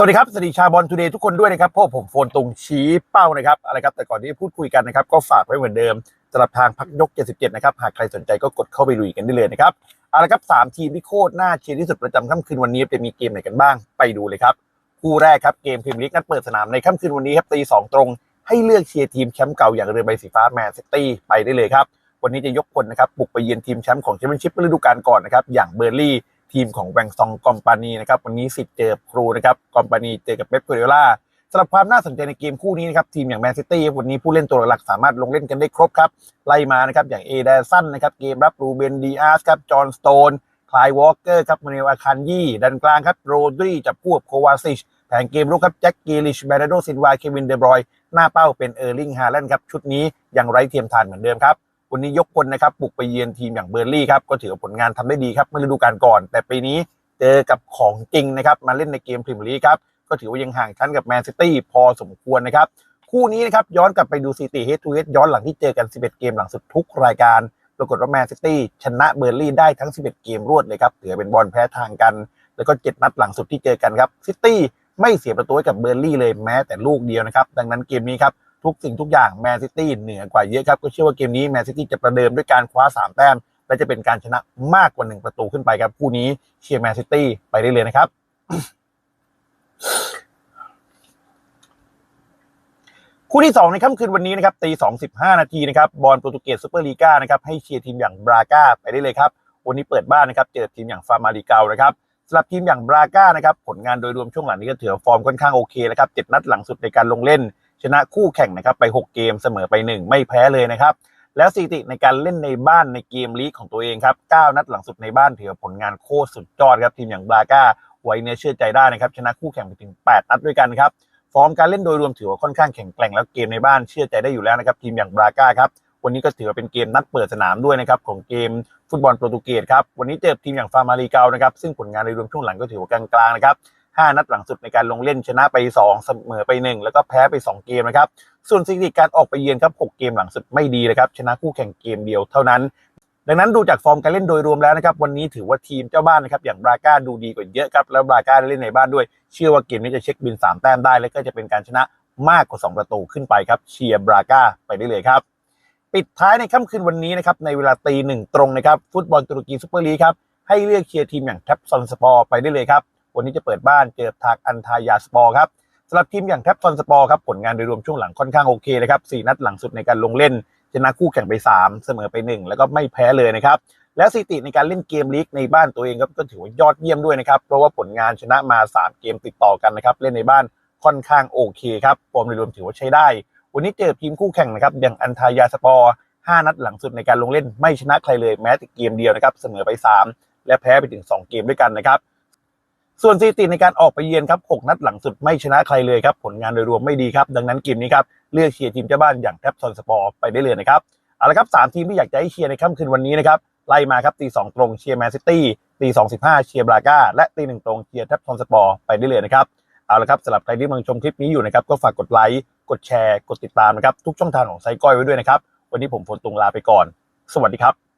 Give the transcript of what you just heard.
สวัสดีครับสวัสดีชาบอลทูเดย์ทุกคนด้วยนะครับพวกผมโฟนตรงชี้เป้านะครับอะไรครับแต่ก่อนที่จะพูดคุยกันนะครับก็ฝากไว้เหมือนเดิมสำหรับทางพักยก 77 นะครับ หากใครสนใจก็กดเข้าไปลุยกันได้เลยนะครับเอาละครับสามทีมที่โคตรน่าเชียร์ที่สุดประจำค่ำคืนวันนี้จะมีเกมไหนกันบ้างไปดูเลยครับคู่แรกครับเกมพรีเมียร์ลีกนัดเปิดสนามในค่ำคืนวันนี้ครับตีสองตรง ให้เลือกเชียร์ทีมแชมป์เก่าอย่างเรือใบสีฟ้าแมนซิตี้ไปได้เลยครับวันนี้จะยกพลนะครับบุกไปเยือนทีมแชมป์ของแชมเปี้ยนชิพฤดูกาลก่อนนะครับอย่างเบอร์ลี่ ทีมของแวงซองกอมปานีนะครับวันนี้สิทธิ์เจอครูนะครับกอมปานีเจอกับเป๊ปกัวเดล่าสำหรับความน่าสนใจในเกมคู่นี้นะครับทีมอย่างแมนซิตี้วันนี้ผู้เล่นตัวหลักสามารถลงเล่นกันได้ครบครับไล่มานะครับอย่างเอเดสันนะครับเกมรับรูเบนดีอาร์สครับจอห์นสโตนคลายวอลเกอร์ครับมาเนลอาคันยี่ดันกลางครับโรดรีจับคู่กับโควาซิชแผงเกมรุกครับแจ็คกีลิชแบรโดซินวาเควินเดบรอยหน้าเป้าเป็นเออร์ลิงฮาแลนด์ครับชุดนี้ยังไร้เทียมทานเหมือนเดิมครับ วันนี้ยกพลนะครับบุกไปเยือนทีมอย่างเบอร์ลี่ครับก็ถือว่าผลงานทำได้ดีครับเมื่อฤดูกาลก่อน แต่ปีนี้เจอกับของจริงนะครับมาเล่นในเกมพรีเมียร์ลีกครับก็ถือว่ายังห่างชั้นกับแมนซิตี้พอสมควรนะครับคู่นี้นะครับย้อนกลับไปดูสถิติเฮดทูเฮดย้อนหลังที่เจอกัน 11 เกมหลังสุดทุกรายการ ปรากฏว่าแมนซิตี้ชนะเบอร์ลี่ได้ทั้ง 11 เกมรวดเลยครับถือเป็นบอลแพ้ทางกัน แล้วก็ 7 นัดหลังสุดที่เจอกันครับซิตี้ไม่เสียประตูให้กับเบอร์ลี่เลยแม้แต่ลูกเดียวนะครับดังนั้นเกมนี้ครับ ทุกสิ่งทุกอย่างแมนซิตี้เหนือกว่าเยอะครับ ก็เชื่อว่าเกมนี้แมนซิตี้จะประเดิมด้วยการคว้า 3 แต้ม และจะเป็นการชนะมากกว่า 1 ประตูขึ้นไปครับ คู่นี้เชียร์แมนซิตี้ไปได้เลยนะครับ คู่ที่ 2 ในค่ำคืนวันนี้นะครับตี2 15นาทีนะครับบอลโปรตุเกสซูเปอร์ลีกานะครับให้เชียร์ทีมอย่างบราก้าไปได้เลยครับวันนี้เปิดบ้านนะครับเจอทีมอย่างฟาร์มาริเกานะครับสำหรับทีมอย่างบราก้านะครับผลงานโดยรวมช่วงหลังนี้ก็ถือฟอร์มค่อนข้างโอเคแล้วครับเจ็ดนัดหลังสุดในการลงเล่น ชนะคู่แข่งนะครับไป 6 เกมเสมอไป 1 ไม่แพ้เลยนะครับ แล้วสถิติในการเล่นในบ้านในเกมลีกของตัวเองครับ 9 นัดหลังสุดในบ้านถือผลงานโคตรสุดยอดครับทีมอย่างบราก้าไว้เนื้อเชื่อใจได้นะครับชนะคู่แข่งไปถึง 8 นัดด้วยกันครับฟอร์มการเล่นโดยรวมถือว่าค่อนข้างแข็งแกร่งแล้วเกมในบ้านเชื่อใจได้อยู่แล้วนะครับทีมอย่างบราก้าครับวันนี้ก็ถือว่าเป็นเกมนัดเปิดสนามด้วยนะครับของเกมฟุตบอลโปรตุเกสครับวันนี้เจอทีมอย่างฟาร์มารีเกานะครับซึ่งผลงานโดยรวมช่วงหลังก็ถือว่ากลางๆนะครับ 5นัดหลังสุดในการลงเล่นชนะไป2เสมอไป1แล้วก็แพ้ไป2เกมนะครับ ส่วนสถิติการออกไปเยือนครับ6เกมหลังสุดไม่ดีนะครับชนะคู่แข่งเกมเดียวเท่านั้น ดังนั้นดูจากฟอร์มการเล่นโดยรวมแล้วนะครับวันนี้ถือว่าทีมเจ้าบ้านนะครับอย่างบราก้าดูดีกว่าเยอะครับแล้วบราก้าได้เล่นในบ้านด้วย เชื่อว่าเกมนี้จะเช็คบิน3แต้มได้ และก็จะเป็นการชนะมากกว่า 2 ประตูขึ้นไปครับเชียร์บราก้าไปได้เลยครับปิดท้ายในค่ำคืนวันนี้นะครับในเวลาตีหนึ่งตรงนะครับฟุตบอลตุรกีซูเปอร์ลีกครับให้เลือกเชียร์ทีมอย่างแท็บซอนสปอร์ไปได้เลยครับ วันนี้จะเปิดบ้านเจอทางอันทายาสปอร์ครับสำหรับทีมอย่างแท็บซอนสปอร์ครับผลงานโดยรวมช่วงหลังค่อนข้างโอเคนะครับสี่นัดหลังสุดในการลงเล่นชนะคู่แข่งไป 3 เสมอไป 1 แล้วก็ไม่แพ้เลยนะครับและสถิติในการเล่นเกมลีกในบ้านตัวเองก็ถือว่ายอดเยี่ยมด้วยนะครับเพราะว่าผลงานชนะมา 3 เกมติดต่อกันนะครับเล่นในบ้านค่อนข้างโอเคครับฟอร์มโดยรวมถือว่าใช้ได้ วันนี้เจอทีมคู่แข่งนะครับอย่างอันทายาสปอร์5นัดหลังสุดในการลงเล่นไม่ชนะใครเลยแม้แต่เกมเดียวนะครับเสมอไป 3 และแพ้ไปถึง 2 เกมด้วยกันนะครับ ส่วนสถิติในการออกไปเยือนครับ6นัดหลังสุดไม่ชนะใครเลยครับผลงานโดยรวมไม่ดีครับดังนั้นเกมนี้ครับเลือกเชียร์ทีมเจ้าบ้านอย่างแท็บซอนสปอร์ไปได้เลยนะครับเอาละครับสามทีมที่อยากจะให้เชียร์ในค่ำคืนวันนี้นะครับไล่มาครับตีสองตรงเชียร์แมนซิตี้ตีสองสิบห้าเชียร์บราก้าและตีหนึ่งตรงเชียร์แท็บซอนสปอร์ไปได้เลยนะครับเอาละครับสำหรับใครที่กำลังชมคลิปนี้อยู่นะครับก็ฝากกดไลค์กดแชร์ กดติดตามนะครับทุกช่องทางของไซก้อยไว้ด้วยนะครับวันนี้ผมฝนตุงลาไปก่อน สวัสดีครับ